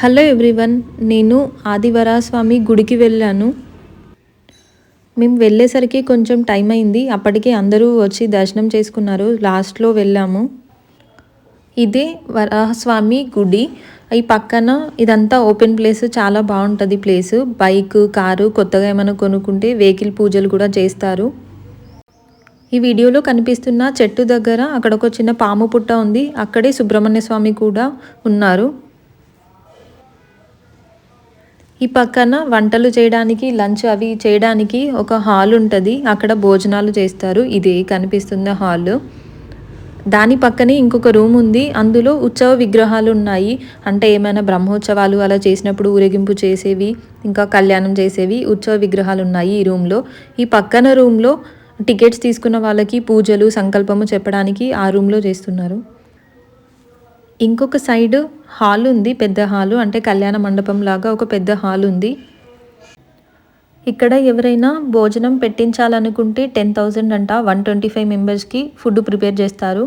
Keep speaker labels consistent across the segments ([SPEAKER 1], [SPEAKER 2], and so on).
[SPEAKER 1] Hello everyone నేను ఆదివరాస్వామి గుడికి వెళ్ళాను. మేము వెళ్ళేసరికి కొంచెం టైం అయింది. అప్పటికే అందరూ వచ్చి దర్శనం చేసుకున్నారు. లాస్ట్లో వెళ్ళాము. ఇదే వరాహస్వామి గుడి. ఈ పక్కన ఇదంతా ఓపెన్ ప్లేస్ చాలా బాగుంటుంది ప్లేస్. బైక్ కారు కొత్తగా ఏమైనా కొనుక్కుంటే వెహికల్ పూజలు కూడా చేస్తారు. ఈ వీడియోలో కనిపిస్తున్న చెట్టు దగ్గర అక్కడ ఒక చిన్న పాము పుట్ట ఉంది. అక్కడే సుబ్రహ్మణ్య స్వామి కూడా ఉన్నారు. ఈ పక్కన వంటలు చేయడానికి లంచ్ అవి చేయడానికి ఒక హాల్ ఉంటుంది. అక్కడ భోజనాలు చేస్తారు. ఇది కనిపిస్తున్న హాల్. దాని పక్కనే ఇంకొక రూమ్ ఉంది. అందులో ఉత్సవ విగ్రహాలు ఉన్నాయి. అంటే ఏమైనా బ్రహ్మోత్సవాలు అలా చేసినప్పుడు ఊరేగింపు చేసేవి ఇంకా కళ్యాణం చేసేవి ఉత్సవ విగ్రహాలు ఉన్నాయి ఈ రూమ్లో. ఈ పక్కన రూమ్లో టికెట్స్ తీసుకున్న వాళ్ళకి పూజలు సంకల్పము చెప్పడానికి ఆ రూమ్లో చేస్తున్నారు. ఇంకొక సైడ్ హాల్ ఉంది పెద్ద హాలు. అంటే కళ్యాణ మండపం లాగా ఒక పెద్ద హాల్ ఉంది. ఇక్కడ ఎవరైనా భోజనం పెట్టించాలనుకుంటే టెన్ థౌజండ్ అంట వన్ ట్వంటీ ఫైవ్ మెంబర్స్కి ఫుడ్ ప్రిపేర్ చేస్తారు.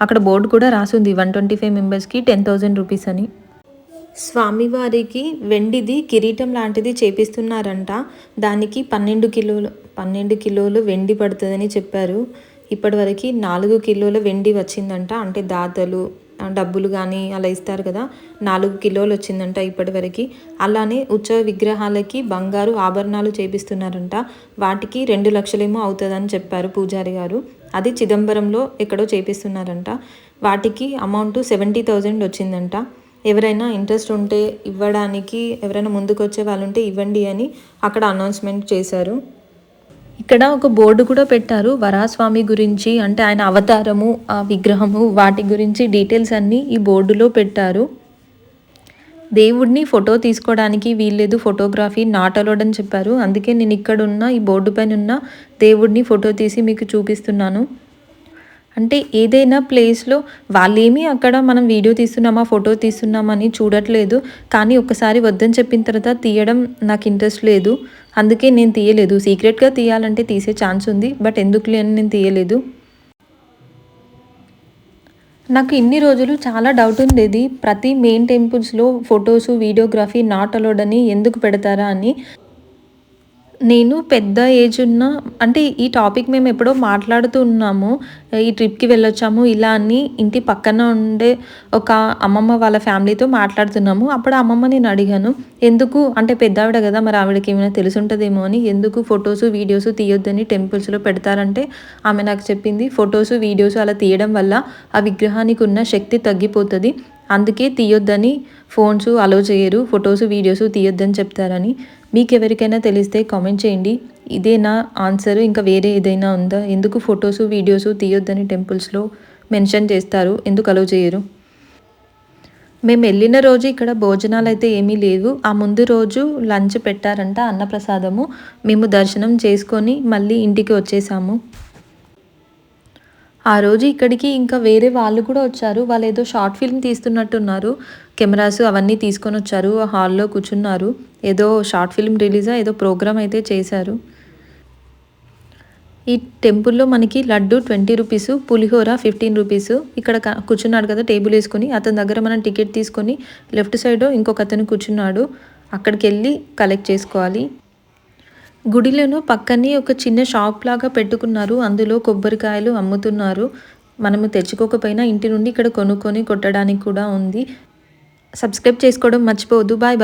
[SPEAKER 1] అక్కడ బోర్డు కూడా రాసింది వన్ ట్వంటీ ఫైవ్ మెంబర్స్కి టెన్ థౌజండ్ రూపీస్ అని. స్వామివారికి వెండిది కిరీటం లాంటిది చేపిస్తున్నారంట. దానికి పన్నెండు కిలోలు పన్నెండు కిలోలు వెండి పడుతుందని చెప్పారు. ఇప్పటివరకు నాలుగు కిలోల వెండి వచ్చిందంట. అంటే దాతలు డబ్బులు కానీ అలా ఇస్తారు కదా. నాలుగు కిలోలు వచ్చిందంట ఇప్పటివరకు అలానే ఉత్సవ విగ్రహాలకి బంగారు ఆభరణాలు చేపిస్తున్నారంట. వాటికి రెండు లక్షలేమో అవుతుందని చెప్పారు పూజారి గారు. అది చిదంబరంలో ఎక్కడో చేపిస్తున్నారంట. వాటికి అమౌంట్ సెవెంటీ థౌజండ్ వచ్చిందంట. ఎవరైనా ఇంట్రెస్ట్ ఉంటే ఇవ్వడానికి ఎవరైనా ముందుకు వచ్చే వాళ్ళు ఉంటే ఇవ్వండి అని అక్కడ అనౌన్స్మెంట్ చేశారు. ఇక్కడ ఒక బోర్డు కూడా పెట్టారు వరాస్వామి గురించి అంటే ఆయన అవతారము ఆ విగ్రహము వాటి గురించి డీటెయిల్స్ అన్నీ ఈ బోర్డులో పెట్టారు. దేవుడిని ఫోటో తీసుకోవడానికి వీల్లేదు ఫోటోగ్రఫీ నాట్ అలౌడ్ అని చెప్పారు. అందుకే నేను ఇక్కడ ఉన్న ఈ బోర్డు పైన ఉన్న దేవుడిని ఫోటో తీసి మీకు చూపిస్తున్నాను. అంటే ఏదైనా ప్లేస్లో వాళ్ళేమీ అక్కడ మనం వీడియో తీస్తున్నామా ఫోటో తీస్తున్నామని చూడట్లేదు. కానీ ఒకసారి వద్దని చెప్పిన తర్వాత తీయడం నాకు ఇంట్రెస్ట్ లేదు. అందుకే నేను తీయలేదు. సీక్రెట్గా తీయాలంటే తీసే ఛాన్స్ ఉంది. బట్ ఎందుకులే అని నేను తీయలేదు. నాకు ఇన్ని రోజులు చాలా డౌట్ ఉండేది. ప్రతి మెయిన్ టెంపుల్స్లో ఫొటోస్ వీడియోగ్రఫీ నాట్ అలౌడ్ అని ఎందుకు పెడతారా అని. నేను పెద్ద ఏజ్ ఉన్న అంటే ఈ టాపిక్ మేము ఎప్పుడో మాట్లాడుతూ ఉన్నాము. ఈ ట్రిప్కి వెళ్ళొచ్చాము ఇలా అని ఇంటి పక్కన ఉండే ఒక అమ్మమ్మ వాళ్ళ ఫ్యామిలీతో మాట్లాడుతున్నాము. అప్పుడు అమ్మమ్మ నేను అడిగాను ఎందుకు? అంటే పెద్ద ఆవిడ కదా మరి ఆవిడకి ఏమైనా తెలిసి ఉంటుందేమో అని. ఎందుకు ఫొటోస్ వీడియోస్ తీయొద్దని టెంపుల్స్లో పెడతారంటే ఆమె నాకు చెప్పింది ఫొటోస్ వీడియోస్ అలా తీయడం వల్ల ఆ విగ్రహానికి ఉన్న శక్తి తగ్గిపోతుంది. అందుకే తీయొద్దని ఫోన్స్ అలో చేయరు ఫొటోస్ వీడియోస్ తీయొద్దని చెప్తారని. మీకు ఎవరికైనా తెలిస్తే కామెంట్ చేయండి. ఇదే నా ఆన్సర్. ఇంకా వేరే ఏదైనా ఉందా? ఎందుకు ఫొటోస్ వీడియోస్ తీయొద్దని టెంపుల్స్లో మెన్షన్ చేస్తారు? ఎందుకు అలో చేయరు? మేము వెళ్ళిన రోజు ఇక్కడ భోజనాలు అయితే ఏమీ లేవు. ఆ ముందు రోజు లంచ్ పెట్టారంట అన్నప్రసాదము. మేము దర్శనం చేసుకొని మళ్ళీ ఇంటికి వచ్చేసాము. ఆ రోజు ఇక్కడికి ఇంకా వేరే వాళ్ళు కూడా వచ్చారు. వాళ్ళు ఏదో షార్ట్ ఫిల్మ్ తీస్తున్నట్టున్నారు. కెమెరాస్ అవన్నీ తీసుకొని వచ్చారు. హాల్లో కూర్చున్నారు. ఏదో షార్ట్ ఫిల్మ్ రిలీజా ఏదో ప్రోగ్రామ్ అయితే చేశారు. ఈ టెంపుల్లో మనకి లడ్డు ట్వంటీ రూపీస్ పులిహోర ఫిఫ్టీన్ రూపీస్. ఇక్కడ కూర్చున్నాడు కదా టేబుల్ వేసుకొని. అతని దగ్గర మనం టికెట్ తీసుకొని లెఫ్ట్ సైడ్ ఇంకొక అతను కూర్చున్నాడు. అక్కడికి వెళ్ళి కలెక్ట్ చేసుకోవాలి. గుడిలను పక్కనే ఒక చిన్న షాప్ లాగా పెట్టుకున్నారు. అందులో కొబ్బరికాయలు అమ్ముతున్నారు. మనము తెచ్చుకోకపోయినా ఇంటి నుండి ఇక్కడ కొనుక్కొని కొట్టడానికి కూడా ఉంది. సబ్స్క్రైబ్ చేసుకోవడం మర్చిపోవద్దు. Bye bye.